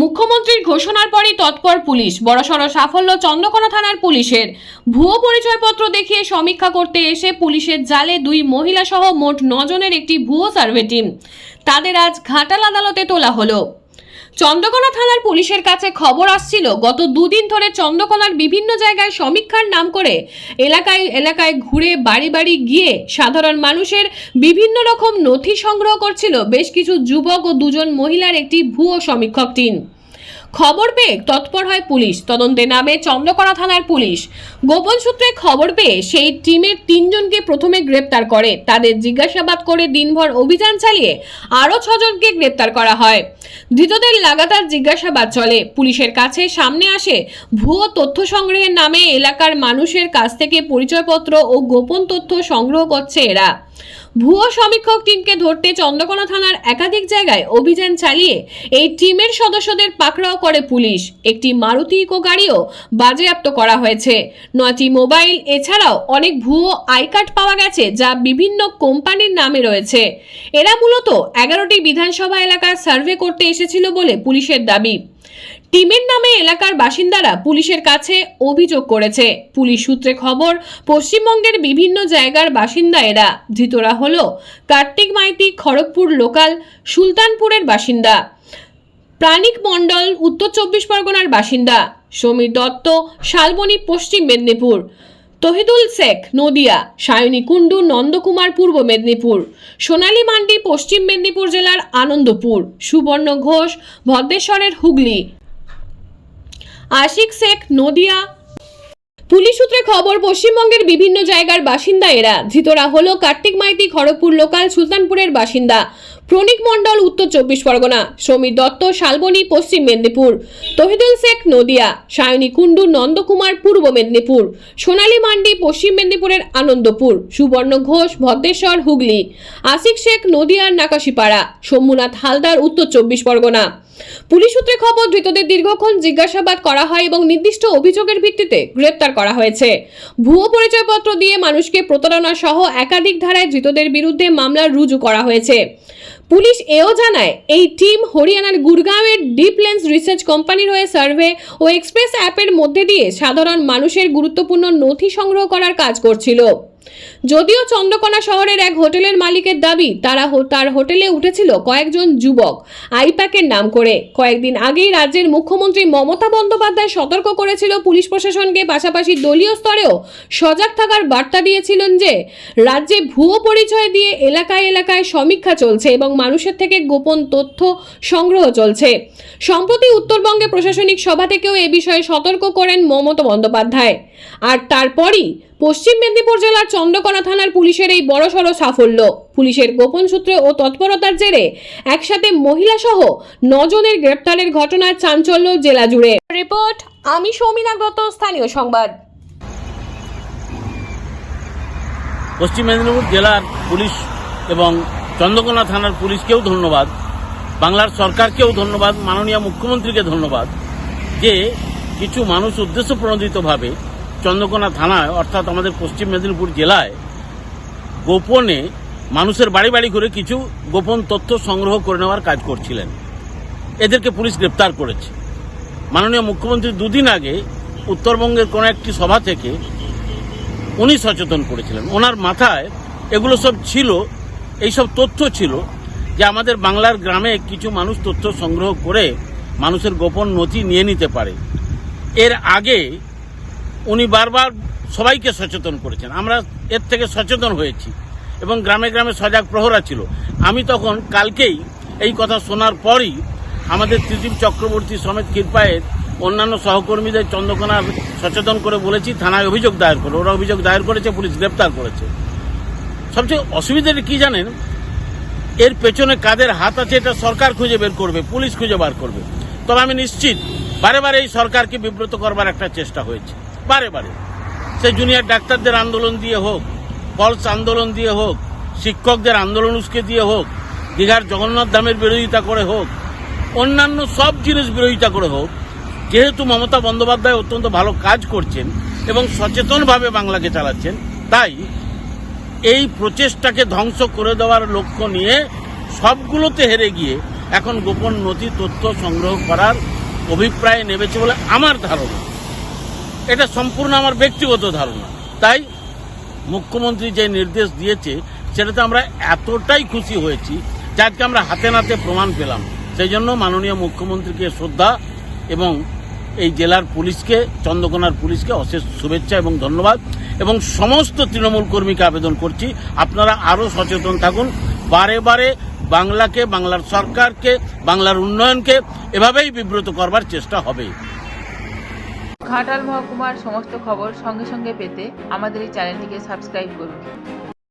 মুখ্যমন্ত্রীর ঘোষণার পরই তৎপর পুলিশ। বড়সড় সাফল্য চন্দ্রকোনা থানার পুলিশের। ভুয়ো পরিচয়পত্র দেখিয়ে সমীক্ষা করতে এসে পুলিশের জালে দুই মহিলা সহ মোট নজনের একটি ভুয়ো সার্ভে টিম। তাদের আজ ঘাটাল আদালতে তোলা হলো। চন্দ্রকোনা থানার পুলিশের কাছে খবর আসছিল, গত দুদিন ধরে চন্দ্রকোনার বিভিন্ন জায়গায় সমীক্ষার নাম করে এলাকায় এলাকায় ঘুরে বাড়ি বাড়ি গিয়ে সাধারণ মানুষের বিভিন্ন রকম নথি সংগ্রহ করছিল। বেশ কিছু যুবক ও দুজন মহিলার একটি ভুয়ো সমীক্ষক টিম। খবর পেয়ে তৎপর হয় পুলিশ। তদন্তে নামে চন্দ্রকোনা থানার পুলিশ। গোপন সূত্রে খবর পেয়ে সেই টিমের তিনজনকে প্রথমে গ্রেপ্তার করে। তাদের জিজ্ঞাসাবাদ করে দিনভর অভিযান চালিয়ে আরও ছজনকে গ্রেপ্তার করা হয়। ধৃতদের লাগাতার জিজ্ঞাসাবাদ চলে। পুলিশের কাছে সামনে আসে ভুয়ো তথ্য সংগ্রহের নামে এলাকার মানুষের কাছ থেকে পরিচয়পত্র ও গোপন তথ্য সংগ্রহ করছে এরা। ভুয়ো সমীক্ষক টিমকে ধরতে চন্দ্রকোনা থানার একাধিক জায়গায় অভিযান চালিয়ে এই টিমের সদস্যদের পাকড়াও করে পুলিশ। একটি মারুতি ইকো গাড়িও বাজেয়াপ্ত করা হয়েছে। নয়টি মোবাইল, এছাড়াও অনেক ভুয়ো আই কার্ড পাওয়া গেছে যা বিভিন্ন কোম্পানির নামে রয়েছে। এরা মূলত এগারোটি বিধানসভা এলাকার সার্ভে করতে এসেছিল বলে পুলিশের দাবি। টিমের নামে এলাকার বাসিন্দারা পুলিশের কাছে অভিযোগ করেছে। পুলিশ সূত্রে খবর, পশ্চিমবঙ্গের বিভিন্ন জায়গার বাসিন্দা এরা। ধৃতরা হল কার্তিক মাইতি, খড়গপুর লোকাল, সুলতানপুরের বাসিন্দা। প্রাণিক মণ্ডল, উত্তর চব্বিশ পরগনার বাসিন্দা। সমীর দত্ত, শালবনী, পশ্চিম মেদিনীপুর। তহিদুল শেখ, নদিয়া। সায়নী কুণ্ডু, নন্দকুমার, পূর্ব মেদিনীপুর। সোনালী মান্ডি, পশ্চিম মেদিনীপুর জেলার আনন্দপুর। সুবর্ণ ঘোষ, ভদ্রেশ্বরের হুগলি। আশিক শেখ, নদিয়া। পুলিশ সূত্রে খবর, পশ্চিমবঙ্গের বিভিন্ন জায়গার বাসিন্দা এরা। ধৃতরা হলো কার্তিক মাইতি খড়গপুর লোকাল সুলতানপুরের বাসিন্দা। প্রণিক মণ্ডল, উত্তর চব্বিশ পরগনা। সমীর দত্ত, শালবনী, পশ্চিম মেদিনীপুর। তহিদুল শেখ, নদিয়া। সায়নী কুণ্ডু, নন্দকুমার, পূর্ব মেদিনীপুর। সোনালী মান্ডি, পশ্চিম মেদিনীপুরের আনন্দপুর। সুবর্ণ ঘোষ, ভদ্রেশ্বর, হুগলি। আশিক শেখ নদিয়ার নাকাশিপাড়া। সোমনাথ হালদার, উত্তর চব্বিশ পরগনা। পুলিশ সূত্রে খবর, ধৃতদের দীর্ঘক্ষণ জিজ্ঞাসাবাদ করা হয় এবং নির্দিষ্ট অভিযোগের ভিত্তিতে গ্রেপ্তার করা হয়েছে। ভুয়ো পরিচয়পত্র দিয়ে মানুষকে প্রতারণা সহ একাধিক ধারায় ধৃতদের বিরুদ্ধে মামলা রুজু করা হয়েছে। পুলিশ এও জানায়, এই টিম হরিয়ানার গুরগাঁওয়ের ডিপ লেন্স রিসার্চ কোম্পানির হয়ে সার্ভে ও এক্সপ্রেস অ্যাপের মধ্যে দিয়ে সাধারণ মানুষের গুরুত্বপূর্ণ নথি সংগ্রহ করার কাজ করছিল। যদিও চন্দ্রকোনা শহরের এক হোটেলের মালিকের দাবি, তারা তার হোটেলে উঠেছিল কয়েকজন যুবক, আইপ্যাকের নাম করে। কয়েকদিন আগেই রাজ্যের মুখ্যমন্ত্রী মমতা বন্দ্যোপাধ্যায় সতর্ক করেছিল পুলিশ প্রশাসনকে, পাশাপাশি দলীয় স্তরেও সজাগ থাকার বার্তা দিয়েছিলেন যে, রাজ্যে ভুয়ো পরিচয় দিয়ে এলাকায় এলাকায় সমীক্ষা চলছে এবং মানুষের থেকে গোপন তথ্য সংগ্রহ চলছে। সম্প্রতি উত্তরবঙ্গে প্রশাসনিক সভা থেকেও এ বিষয়ে সতর্ক করেন মমতা বন্দ্যোপাধ্যায়। আর তারপরই পশ্চিম মেদিনীপুর জেলার চন্দ্রকোনা থানার পুলিশের এই বড়সড় সাফল্য। পুলিশের গোপন সূত্রে ও তৎপরতার জেরে একসাথে মহিলা সহ নজনের গ্রেপ্তারের ঘটনার চাঞ্চল্য জেলা জুড়ে। রিপোর্ট আমি সৌমিনা দত্ত স্থানীয় সংবাদ। পশ্চিম মেদিনীপুর জেলার পুলিশ এবং চন্দ্রকোনা থানার পুলিশকেও ধন্যবাদ, বাংলার সরকারকেও ধন্যবাদ, মাননীয় মুখ্যমন্ত্রীকে ধন্যবাদ যে কিছু মানুষ উদ্দেশ্য প্রণোদিতভাবে চন্দ্রকোনা থানায়, অর্থাৎ আমাদের পশ্চিম মেদিনীপুর জেলায় গোপনে মানুষের বাড়ি বাড়ি করে কিছু গোপন তথ্য সংগ্রহ করে নেওয়ার কাজ করছিলেন। এদেরকে পুলিশ গ্রেপ্তার করেছে। মাননীয় মুখ্যমন্ত্রী দুদিন আগে উত্তরবঙ্গের কোনো একটি সভা থেকে উনি সচেতন করেছিলেন। ওনার মাথায় এগুলো সব ছিল এইসব তথ্য ছিল যে আমাদের বাংলার গ্রামে কিছু মানুষ তথ্য সংগ্রহ করে মানুষের গোপন নথি নিয়ে নিতে পারে। এর আগে উনি বারবার সবাইকে সচেতন করেছেন। আমরা এর থেকে সচেতন হয়েছি এবং গ্রামে গ্রামে সজাগ প্রহরা ছিল। আমি তখন কালকেই এই কথা শোনার পরই আমাদের ত্রিদীপ চক্রবর্তী সমেত কৃপায়ের অন্যান্য সহকর্মীদের চন্দ্রকোনার সচেতন করে বলেছি, থানায় অভিযোগ দায়ের করে। ওরা অভিযোগ দায়ের করেছে, পুলিশ গ্রেপ্তার করেছে। সবচেয়ে অসুবিধাটা কি জানেন? এর পেছনে কাদের হাত আছে এটা সরকার খুঁজে বের করবে, পুলিশ খুঁজে বার করবে। তবে আমি নিশ্চিত, বারে বারে এই সরকারকে বিব্রত করবার একটা চেষ্টা হয়েছে। বারে বারে। সে জুনিয়র ডাক্তারদের আন্দোলন দিয়ে হোক, পলস আন্দোলন দিয়ে হোক, শিক্ষকদের আন্দোলন উস্কে দিয়ে হোক, দীঘার জগন্নাথ ধামের বিরোধিতা করে হোক, অন্যান্য সব জিনিস বিরোধিতা করে হোক, যেহেতু মমতা বন্দ্যোপাধ্যায় অত্যন্ত ভালো কাজ করছেন এবং সচেতনভাবে বাংলাকে চালাচ্ছেন, তাই এই প্রচেষ্টাকে ধ্বংস করে দেওয়ার লক্ষ্য নিয়ে সবগুলোতে হেরে গিয়ে এখন গোপন নথি তথ্য সংগ্রহ করার অভিপ্রায় নেমেছে বলে আমার ধারণা। এটা সম্পূর্ণ আমার ব্যক্তিগত ধারণা। তাই মুখ্যমন্ত্রী যে নির্দেশ দিয়েছে, সেটাতে আমরা এতটাই খুশি হয়েছি যে আমরা হাতে নাতে প্রমাণ পেলাম। সেই জন্য মাননীয় মুখ্যমন্ত্রীকে শ্রদ্ধা এবং এই জেলার পুলিশকে, চন্দ্রকোনার পুলিশকে অশেষ শুভেচ্ছা এবং ধন্যবাদ। এবং সমস্ত তৃণমূল কর্মীকে আবেদন করছি, আপনারা আরও সচেতন থাকুন। বারে বারে বাংলাকে, বাংলার সরকারকে, বাংলার উন্নয়নকে এভাবেই বিব্রত করবার চেষ্টা হবে। ঘাটাল মহকুমার সমস্ত খবর সঙ্গে সঙ্গে পেতে আমাদের এই চ্যানেলটিকে সাবস্ক্রাইব করুন।